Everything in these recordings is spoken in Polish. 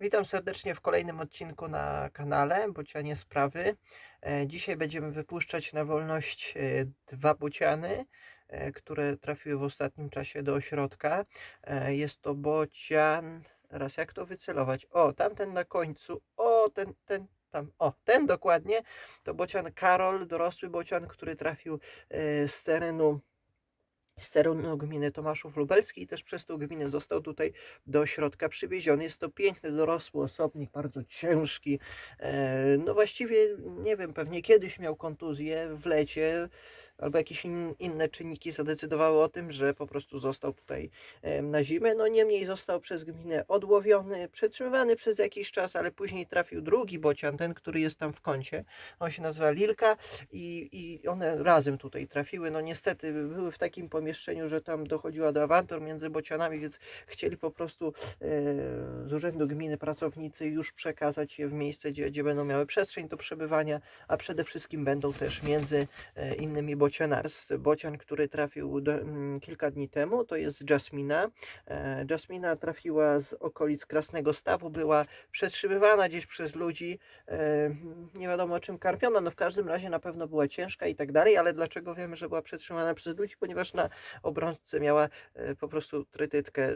Witam serdecznie w kolejnym odcinku na kanale Bocianie Sprawy. E, Dzisiaj będziemy wypuszczać na wolność e, dwa bociany, e, które trafiły w ostatnim czasie do ośrodka. Jest to bocian. Raz jak to wycelować? O, tamten na końcu. O, ten, ten, tam. O, ten dokładnie. To bocian Karol, dorosły bocian, który trafił z terenu z terenu gminy Tomaszów Lubelski i też przez tą gminę został tutaj do ośrodka przywieziony. Jest to piękny, dorosły osobnik, bardzo ciężki. E, No właściwie, nie wiem, pewnie kiedyś miał kontuzję w lecie, albo jakieś in, inne czynniki zadecydowały o tym, że po prostu został tutaj na zimę. No niemniej został przez gminę odłowiony, przetrzymywany przez jakiś czas, ale później trafił drugi bocian, ten, który jest tam w kącie. On się nazywa Lilka i, i one razem tutaj trafiły. No niestety były w takim pomieszczeniu, że tam dochodziła do awantur między bocianami, więc chcieli po prostu e, z urzędu gminy pracownicy już przekazać je w miejsce, gdzie, gdzie będą miały przestrzeń do przebywania, a przede wszystkim będą też między e, innymi bocianami. Bocian, który trafił do, mm, kilka dni temu, to jest Jasmina. E, Jasmina trafiła z okolic Krasnego Stawu, była przetrzymywana gdzieś przez ludzi, e, nie wiadomo czym karmiona, no w każdym razie na pewno była ciężka i tak dalej, ale dlaczego wiemy, że była przetrzymana przez ludzi? Ponieważ na obrączce miała e, po prostu trytytkę,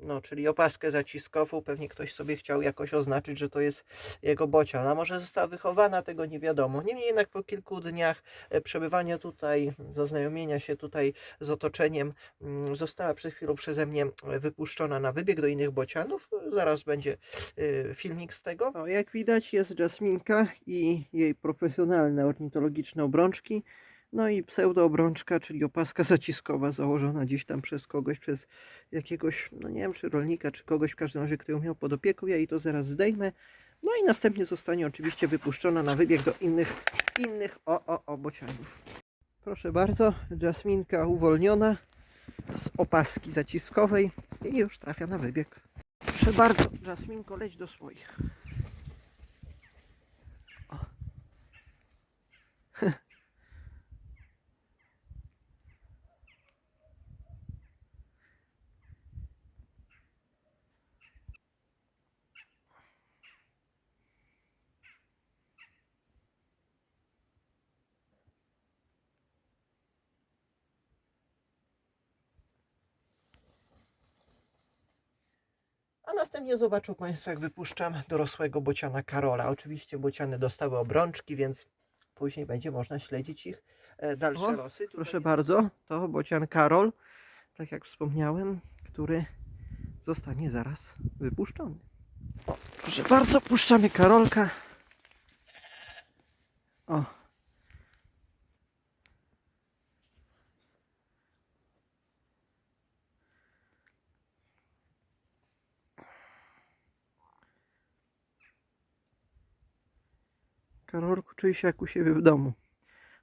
no czyli opaskę zaciskową, pewnie ktoś sobie chciał jakoś oznaczyć, że to jest jego bocian, a może została wychowana, tego nie wiadomo. Niemniej jednak po kilku dniach e, przebywania tutaj, zaznajomienia się tutaj z otoczeniem, mm, została przed chwilą przeze mnie e, wypuszczona na wybieg do innych bocianów. Zaraz będzie e, filmik z tego. O, jak widać jest Jasminka i jej profesjonalne ornitologiczne obrączki. No i pseudoobrączka, czyli opaska zaciskowa założona gdzieś tam przez kogoś, przez jakiegoś, no nie wiem, czy rolnika, czy kogoś w każdym razie, kto ją miał pod opieką. Ja jej to zaraz zdejmę. No i następnie zostanie oczywiście wypuszczona na wybieg do innych, innych o, o, o bocianów. Proszę bardzo, Jasminka uwolniona z opaski zaciskowej i już trafia na wybieg. Proszę bardzo, Jasminko, leć do swoich. Następnie zobaczą Państwo, jak wypuszczam dorosłego bociana Karola. Oczywiście bociany dostały obrączki, więc później będzie można śledzić ich e, dalsze O, losy. Tutaj Proszę bardzo, to bocian Karol, tak jak wspomniałem, który zostanie zaraz wypuszczony. O, proszę bardzo, puszczamy Karolka. O. Karolku czuje się jak u siebie w domu.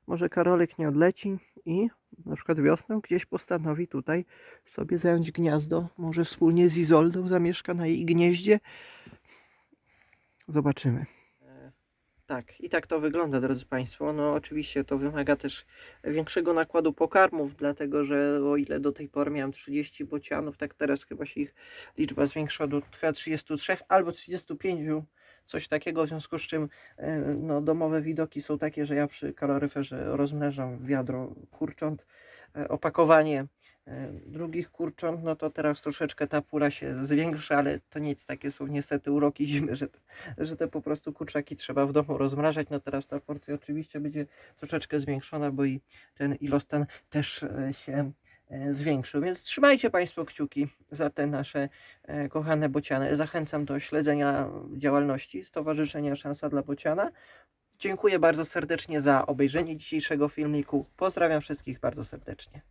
Może Karolek nie odleci i na przykład wiosną gdzieś postanowi tutaj sobie zająć gniazdo. Może wspólnie z Izoldą zamieszka na jej gnieździe. Zobaczymy. E, Tak, i tak to wygląda, drodzy Państwo. No, oczywiście to wymaga też większego nakładu pokarmów, dlatego że o ile do tej pory miałem 30 bocianów, tak teraz chyba się ich liczba zwiększyła do chyba 33 albo 35, coś takiego, w związku z czym e, no, domowe widoki są takie, że ja przy kaloryferze rozmnażam wiadro kurcząt, e, opakowanie e, drugich kurcząt, no to teraz troszeczkę ta pula się zwiększa, ale to nic, takie są niestety uroki zimy, że że te po prostu kurczaki trzeba w domu rozmrażać. No teraz ta porcja oczywiście będzie troszeczkę zwiększona, bo i ten ilostan też się zwiększył. Więc trzymajcie Państwo kciuki za te nasze e, kochane bociany. Zachęcam do śledzenia działalności Stowarzyszenia Szansa dla Bociana. Dziękuję bardzo serdecznie za obejrzenie dzisiejszego filmiku. Pozdrawiam wszystkich bardzo serdecznie.